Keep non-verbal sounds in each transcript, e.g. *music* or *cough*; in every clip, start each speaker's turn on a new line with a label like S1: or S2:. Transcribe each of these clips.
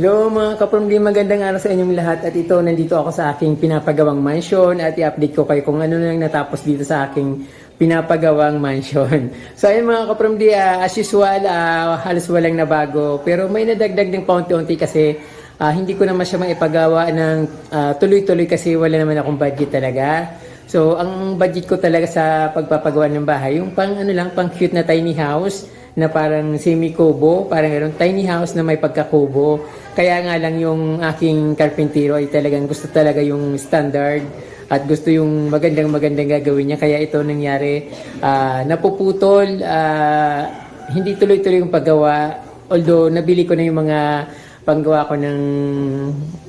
S1: Hello mga kapamilya, magandang araw sa inyong lahat at ito, nandito ako sa aking pinapagawang mansion at i-update ko kayo kung ano nang natapos dito sa aking pinapagawang mansion. *laughs* So ayun mga kapamilya, as usual, ah, halos walang nabago pero may nadagdag ng paunti-unti kasi ah, hindi ko naman siya maipagawa ng ah, tuloy-tuloy kasi wala naman akong budget talaga. So ang budget ko talaga sa pagpapagawa ng bahay, yung pang ano lang, pang cute na tiny house na parang semi-kubo, parang gano'n, tiny house na may pagkakubo. Kaya nga lang yung aking karpintero ay talagang gusto talaga yung standard at gusto yung magandang magandang gagawin niya. Kaya ito nangyari, ah, napuputol, ah, hindi tuloy-tuloy yung paggawa. Although nabili ko na yung mga panggawa ko ng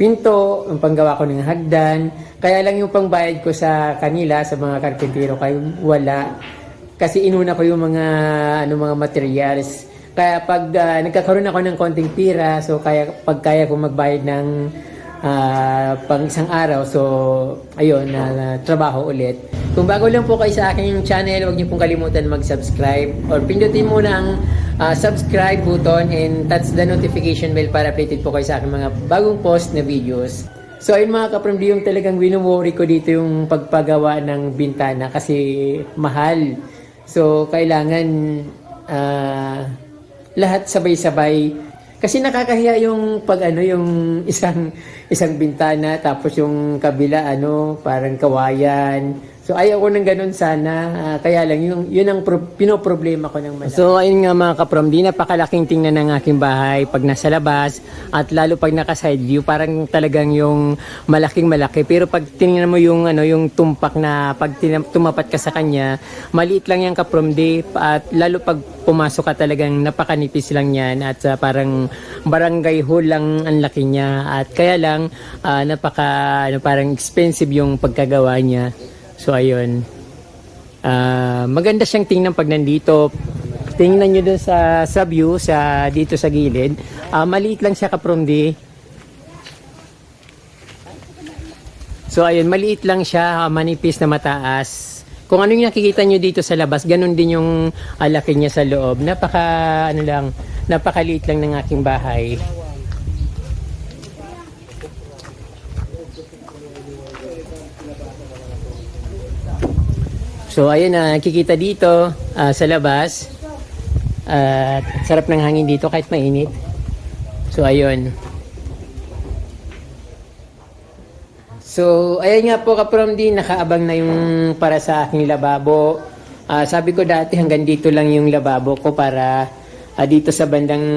S1: pinto, yung panggawa ko ng hagdan. Kaya lang yung pangbayad ko sa kanila, sa mga karpintero, kay wala kasi inuna ko yung mga ano mga materials. Kaya pag ah, nagkakaroon ako ng konting pira, so kaya pag kaya ko magbayad ng ah, pang isang araw, so ayun na na trabaho ulit. Kung bago lang po kayo sa aking channel, huwag niyo pong kalimutan mag-subscribe or pindutin mo ang ah, subscribe button and touch the notification bell para updated po kayo sa aking mga bagong post na videos. So ayun mga kapramdi, yung talagang winumworry ko dito yung pagpagawa ng bintana kasi mahal. So, kailangan ah, lahat sabay-sabay. Kasi nakakahiya yung pag ano, yung isang isang bintana tapos yung kabila ano, parang kawayan. So ayaw ko ng ganun sana. Ah, kaya lang yung yun ang pro, pinoproblema ko ng malaki. So ayun nga mga kaprom, di napakalaking tingnan ng aking bahay pag nasa labas at lalo pag naka side view, parang talagang yung malaking malaki. Pero pag tingnan mo yung ano, yung tumpak na pag tumapat ka sa kanya, maliit lang yan kaprom di at lalo pag pumasok ka talagang napakanipis lang yan at ah, parang barangay hall lang ang laki niya at kaya lang ah, napaka ano, parang expensive yung pagkagawa niya. So ayun. Ah, maganda siyang tingnan pag nandito. Tingnan nyo dun sa, sa view, sa, dito sa gilid. Ah, maliit lang siya kapromdi. So ayun, maliit lang siya, ah, manipis na mataas. Kung ano yung nakikita nyo dito sa labas, ganun din yung ah, laki niya sa loob. Napaka, ano lang, napakaliit lang ng aking bahay. So ayun na, nakikita dito ah, sa labas. At sarap ng hangin dito kahit mainit. So ayun. So ayun nga po kaprom din, nakaabang na yung para sa aking lababo. Ah, sabi ko dati hanggang dito lang yung lababo ko para ah, dito sa bandang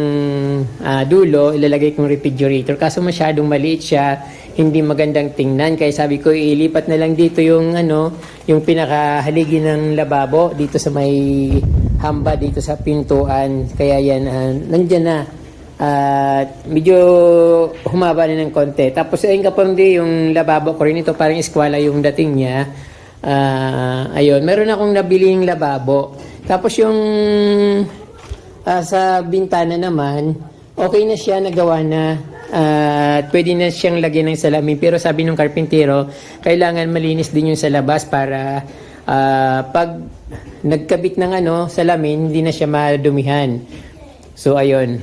S1: ah, dulo ilalagay kong refrigerator. Kaso masyadong maliit siya, hindi magandang tingnan. Kaya sabi ko ilipat na lang dito yung ano, yung pinakahaligi ng lababo dito sa may hamba dito sa pintuan. Kaya yan, ah, nandyan na. At medyo humaba na ng konti. Tapos ayun kapag di yung lababo ko rin ito parang eskwala yung dating niya. Ah, ayun, meron akong nabiling lababo. Tapos yung ah, sa bintana naman, okay na siya, nagawa na. At pwede na siyang lagyan ng salamin. Pero sabi ng karpintero, kailangan malinis din yung sa labas para ah, pag nagkabit ng ano, salamin, hindi na siya madumihan. So, ayun.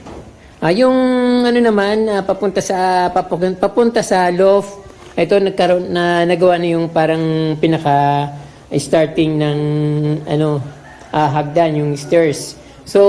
S1: Ah, yung ano naman, ah, papunta sa papunta, papunta sa loft, ito nagkaroon na nagawa na yung parang pinaka starting ng ano ah, hagdan, yung stairs. So,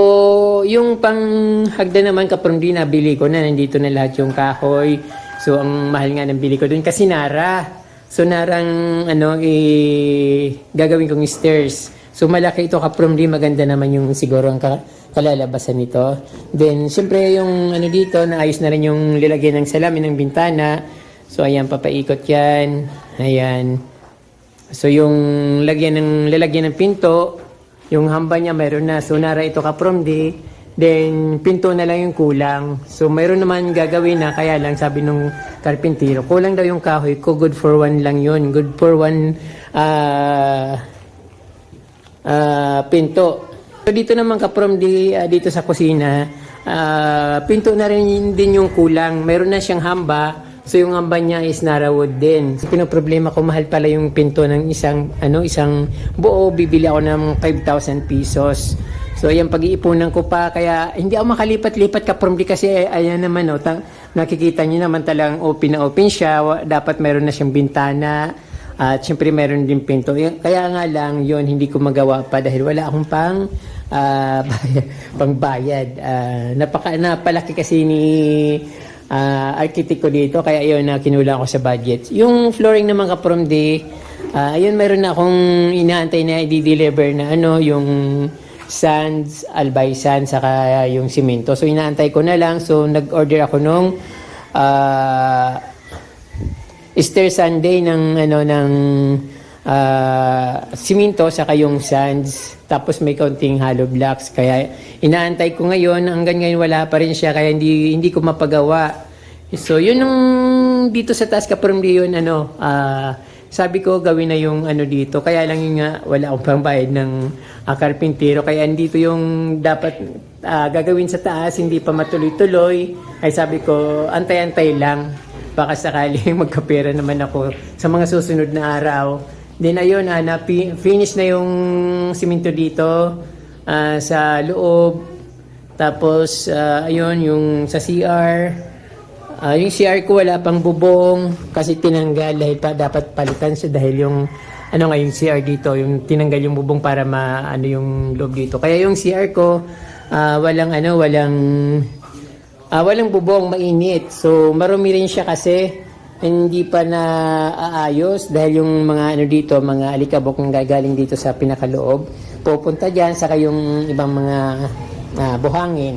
S1: yung pang hagdan naman kapag di nabili ko na, nandito na lahat yung kahoy. So, ang mahal nga ng bili ko dun kasi nara. So, narang ano, eh, gagawin kong stairs. So, malaki ito kapag di maganda naman yung siguro ang ka- kalalabasan nito. Then, syempre yung ano dito, naayos na rin yung lilagyan ng salamin ng bintana. So, ayan, papaikot yan. Ayan. So, yung lagyan ng, lalagyan ng pinto, yung hamba niya mayroon na. So, nara ito kapromdi. Then, pinto na lang yung kulang. So, mayroon naman gagawin na. Kaya lang, sabi nung karpintero, kulang daw yung kahoy ko. Good for one lang yun. Good for one ah ah, pinto. So, dito naman kapromdi, ah, dito sa kusina, ah, pinto na rin din yung kulang. Mayroon na siyang hamba. So yung hamba niya is narawood din. So pinoproblema ko mahal pala yung pinto ng isang ano isang buo bibili ako ng 5,000 pesos. So, ayan, pag-iipunan ko pa. Kaya, hindi ako makalipat-lipat ka from kasi, ayan naman, oh, ta- nakikita niyo naman talagang open na open siya. Dapat meron na siyang bintana. At syempre, meron din pinto. Kaya nga lang, yon hindi ko magawa pa dahil wala akong pang ah, pangbayad. Ah, napaka, napalaki kasi ni ah architect ko dito, kaya yun na kinulang ko sa budget. Yung flooring naman ka from the, ah, ayun, meron na akong inaantay na i-deliver na ano, yung sands, albay sand, saka yung simento. So, inaantay ko na lang. So, nag-order ako nung ah, Easter Sunday ng ano ng ah, simento saka yung sands. Tapos may kaunting hollow blocks. Kaya inaantay ko ngayon. Hanggang ngayon wala pa rin siya. Kaya hindi hindi ko mapagawa. So yun yung dito sa task from yun ano ah, sabi ko gawin na yung ano dito kaya lang yung nga wala akong pangbayad ng uh, karpintero kaya andito yung dapat ah, gagawin sa taas hindi pa matuloy-tuloy ay sabi ko antay-antay lang baka sakali *laughs* magkapera naman ako sa mga susunod na araw. Then ayun, ah, na finish na yung simento dito ah, sa loob. Tapos ah, ayun, yung sa CR. Ah, yung CR ko wala pang bubong kasi tinanggal dahil pa dapat palitan siya dahil yung ano nga yung CR dito, yung tinanggal yung bubong para ma ano yung loob dito. Kaya yung CR ko ah, walang ano, walang Ah, walang bubong, mainit. So, marumi rin siya kasi hindi pa na aayos dahil yung mga ano dito, mga alikabok na gagaling dito sa pinakaloob, pupunta dyan, saka yung ibang mga ah, buhangin.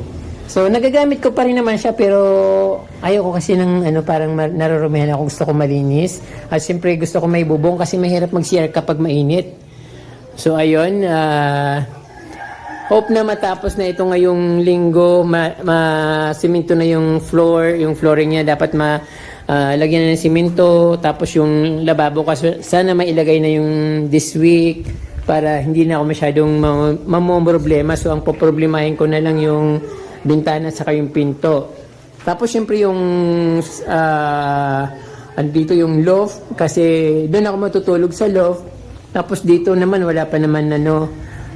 S1: So, nagagamit ko pa rin naman siya pero ayaw ko kasi ng ano, parang narurumihan ako, gusto ko malinis. At siyempre gusto ko may bubong kasi mahirap mag-CR kapag mainit. So, ayun, ah... Hope na matapos na ito ngayong linggo, ma, ma- na yung floor, yung flooring niya dapat ma ah, lagyan na ng simento, tapos yung lababo kasi sana mailagay na yung this week para hindi na ako masyadong ma- mamomroblema. So ang poproblemahin ko na lang yung bintana saka yung pinto. Tapos syempre yung ah andito yung loft kasi doon ako matutulog sa loft. Tapos dito naman wala pa naman ano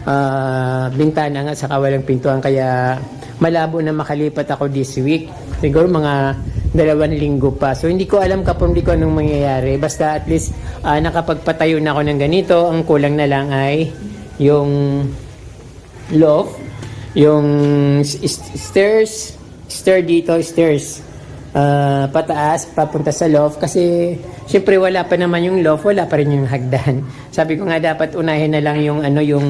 S1: ah, bintana nga saka walang pintuan kaya malabo na makalipat ako this week. Siguro mga dalawang linggo pa. So hindi ko alam kapag hindi ko anong mangyayari. Basta at least ah, nakapagpatayo na ako ng ganito. Ang kulang na lang ay yung loft, yung stairs, stair dito, stairs. Ah, pataas, papunta sa loft kasi syempre wala pa naman yung loft, wala pa rin yung hagdan. Sabi ko nga dapat unahin na lang yung ano yung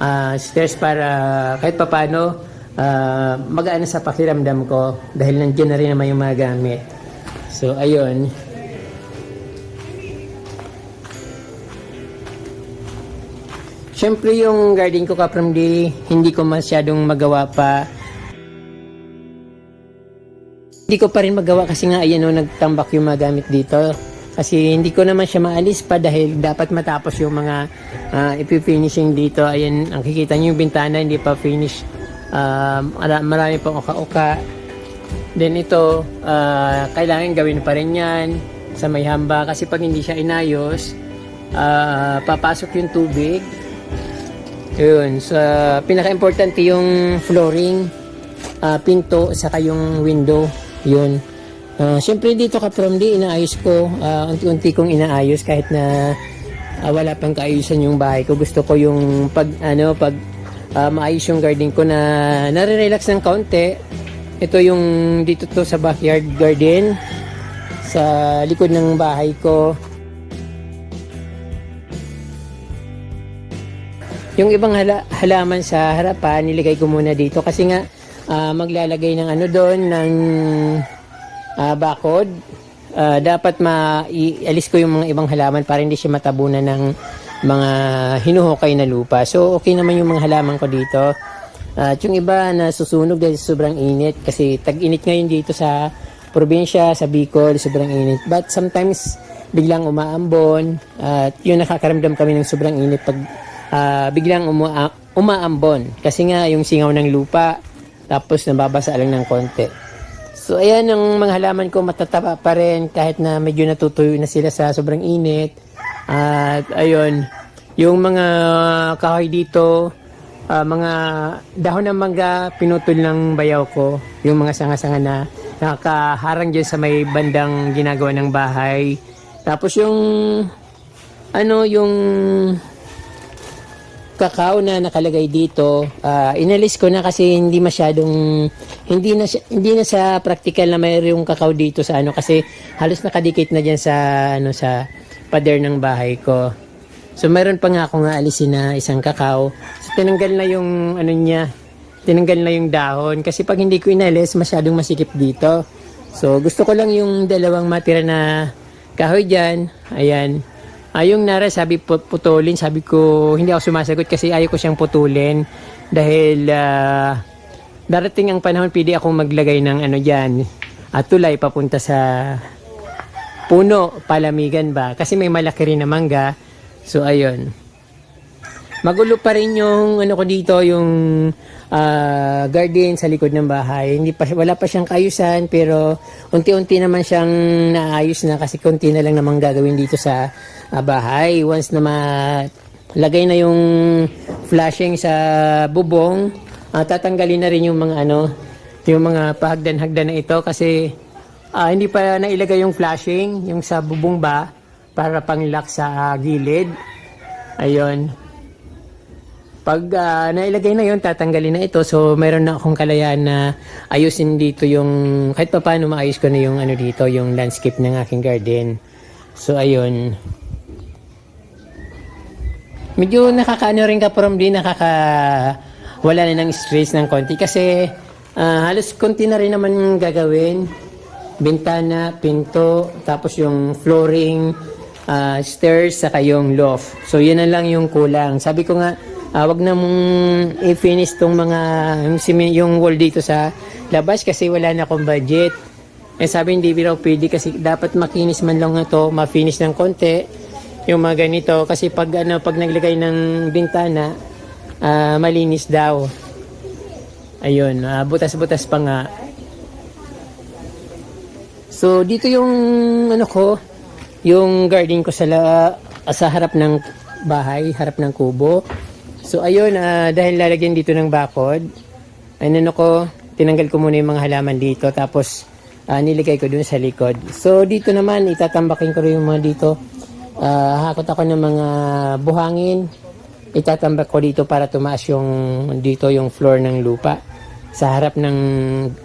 S1: ah, stairs para kahit papano ah, magaan sa pakiramdam ko dahil nandiyan na rin naman yung mga gamit. So ayun. Siyempre yung garden ko kapram di hindi ko masyadong magawa pa hindi ko pa rin magawa kasi nga ayan o nagtambak yung mga gamit dito. Kasi hindi ko naman siya maalis pa dahil dapat matapos yung mga uh, ipifinishing dito. Ayan, ang kikita niyo yung bintana hindi pa finish. Um, mara- marami pang uka-uka. Then ito, ah, kailangan gawin pa rin yan sa may hamba kasi pag hindi siya inayos, ah, papasok yung tubig. Yun, sa pinaka-importante yung flooring, ah, pinto, saka yung window. Yun. Ah, Siyempre dito ka from di, inaayos ko. ah, unti-unti kong inaayos kahit na ah, wala pang kaayusan yung bahay ko. Gusto ko yung pag, ano, pag ah, maayos yung garden ko na nare-relax ng kaunti. Ito yung dito to sa backyard garden. Sa likod ng bahay ko. Yung ibang hala- halaman sa harapan, nilagay ko muna dito kasi nga ah, maglalagay ng ano doon ng ah, bakod. Ah, dapat maialis ko yung mga ibang halaman para hindi siya matabunan ng mga hinuhukay na lupa. So okay naman yung mga halaman ko dito. At yung iba na susunog dahil sobrang init kasi tag-init ngayon dito sa probinsya, sa Bicol, sobrang init. But sometimes biglang umaambon at yun nakakaramdam kami ng sobrang init pag ah, biglang uma- umaambon kasi nga yung singaw ng lupa tapos nababasa lang ng konti. So ayan ang mga halaman ko matataba pa rin kahit na medyo natutuyo na sila sa sobrang init. At ayun, yung mga kahoy dito ah, mga dahon ng mangga, pinutol ng bayaw ko. Yung mga sanga-sanga na nakaharang dyan sa may bandang ginagawa ng bahay. Tapos yung, ano, yung kakao na nakalagay dito, ah, inalis ko na kasi hindi masyadong hindi na hindi na sa practical na mayroong kakao dito sa ano kasi halos nakadikit na diyan sa ano sa pader ng bahay ko. So mayroon pa nga ako nga alisin na isang kakao. So tinanggal na yung ano niya, tinanggal na yung dahon kasi pag hindi ko inalis masyadong masikip dito. So gusto ko lang yung dalawang matira na kahoy diyan. Ayan. Ayong nara sabi pu- putulin, sabi ko hindi ako sumasagot kasi ayaw ko siyang putulin dahil ah, darating ang panahon pwede akong maglagay ng ano diyan at tulay papunta sa puno, palamigan ba? Kasi may malaki rin na mangga. So ayun. Magulo pa rin yung ano ko dito, yung ah, garden sa likod ng bahay. Hindi pa wala pa siyang kaayusan pero unti-unti naman siyang naayos na kasi konti na lang namang gagawin dito sa ah, bahay. Once na malagay na yung flashing sa bubong, ah, tatanggalin na rin yung mga ano, yung mga pahagdan-hagdan na ito kasi ah, hindi pa nailagay yung flashing, yung sa bubong ba para pang-lock sa ah, gilid. Ayun. Pag ah, nailagay na yon tatanggalin na ito. So, mayroon na akong kalayaan na ayusin dito yung, kahit pa paano maayos ko na yung ano dito, yung landscape ng aking garden. So, ayun. Medyo nakakaano rin ka from din, nakaka wala na ng stress ng konti kasi ah, halos konti na rin naman gagawin. Bintana, pinto, tapos yung flooring, ah, stairs, saka yung loft. So, yun na lang yung kulang. Sabi ko nga, ah, wag na mong i-finish tong mga, yung, wall dito sa labas kasi wala na akong budget. Eh sabi hindi biraw pwede kasi dapat makinis man lang na to, ma-finish ng konti yung mga ganito kasi pag ano pag naglagay ng bintana ah, malinis daw. Ayun, ah, butas-butas pa nga. So dito yung ano ko, yung garden ko sa la, sa harap ng bahay, harap ng kubo. So ayun, ah, dahil lalagyan dito ng bakod, ano ko, tinanggal ko muna yung mga halaman dito tapos ah, niligay ko dun sa likod. So dito naman itatambakin ko rin yung mga dito. Ah, hakot ako ng mga buhangin. Itatambak ko dito para tumaas yung dito yung floor ng lupa sa harap ng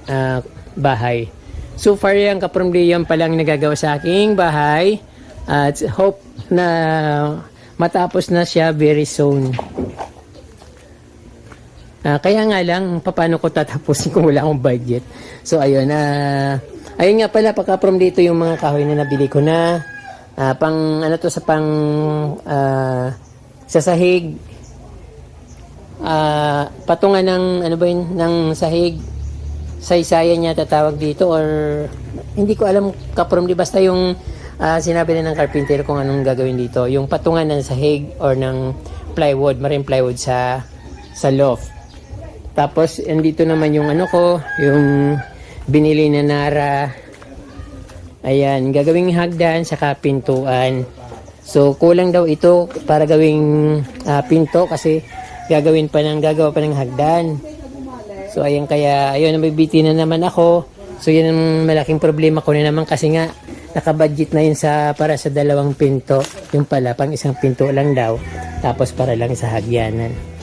S1: ah, bahay. So far yan kapromli yan palang nagagawa sa aking bahay. At hope na matapos na siya very soon. Ah, kaya nga lang, paano ko tatapusin *laughs* kung wala akong budget? So, ayun. ah ayun nga pala, pagka from dito yung mga kahoy na nabili ko na. ah, pang, ano to, sa pang, ah, sa sahig. ah patungan ng, ano ba yun, ng sahig. Saysayan niya tatawag dito or hindi ko alam kaprom di basta yung ah, sinabi na ng carpenter kung anong gagawin dito. Yung patungan ng sahig or ng plywood, marine plywood sa sa loft. Tapos, andito naman yung ano ko, yung binili na Nara. Ayan, gagawing hagdan sa pintuan. So, kulang daw ito para gawing ah, pinto kasi gagawin pa ng gagawa pa ng hagdan. So, ayan kaya, ayun, nabibiti na naman ako. So, yan ang malaking problema ko na naman kasi nga, nakabudget na yun sa, para sa dalawang pinto. Yung pala, pang isang pinto lang daw. Tapos para lang sa hagyanan.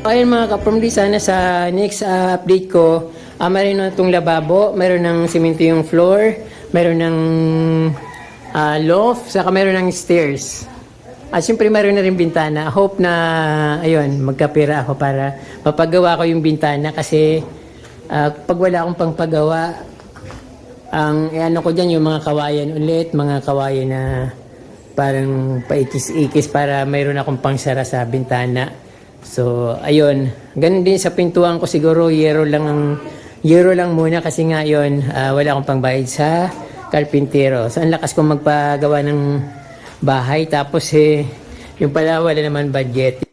S1: Ayun mga kapamdi, sana sa next ah, update ko, ah, mayroon na itong lababo, mayroon ng simento yung floor, mayroon ng ah, loft, saka mayroon ng stairs. At syempre mayroon na rin bintana. Hope na, ayun, magkapira ako para mapagawa ko yung bintana kasi ah, pag wala akong pangpagawa, ang eh, ano ko dyan, yung mga kawayan ulit, mga kawayan na parang paikis-ikis para mayroon akong pangsara sa bintana. So, ayun. Ganun din sa pintuan ko siguro, yero lang ang yero lang muna kasi nga yun, ah, wala akong pangbayad sa karpintero. So, ang lakas kong magpagawa ng bahay tapos eh, yung pala wala naman budget.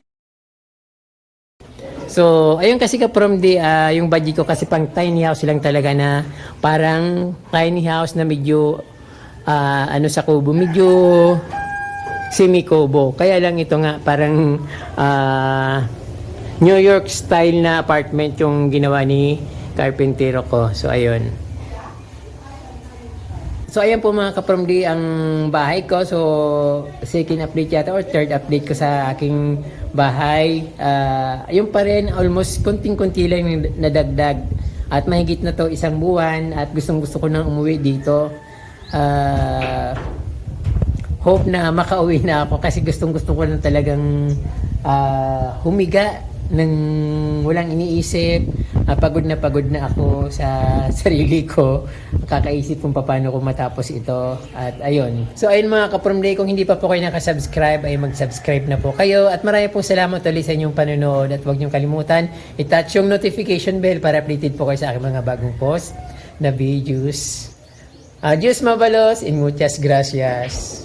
S1: So, ayun kasi ka from the, ah, yung budget ko kasi pang tiny house lang talaga na parang tiny house na medyo, ah, ano sa kubo, medyo semi-kubo. Kaya lang ito nga, parang ah, New York style na apartment yung ginawa ni Carpentero ko. So, ayun. So ayan po mga kapramdi ang bahay ko. So second update yata or third update ko sa aking bahay. Ah, ayun pa rin almost konting-konti lang yung nadagdag. At mahigit na to isang buwan at gustong gusto ko nang umuwi dito. Ah, hope na makauwi na ako kasi gustong gusto ko lang talagang ah, humiga ng walang iniisip. Ah, pagod na pagod na ako sa *laughs* sarili ko. Kakaisip kung paano ko matapos ito. At ayun. So ayun mga kapromday, kung hindi pa po kayo nakasubscribe, ay mag-subscribe na po kayo. At marami pong salamat ulit sa inyong panonood. At huwag niyong kalimutan, i-touch yung notification bell para updated po kayo sa aking mga bagong post na videos. Adios mabalos and muchas gracias.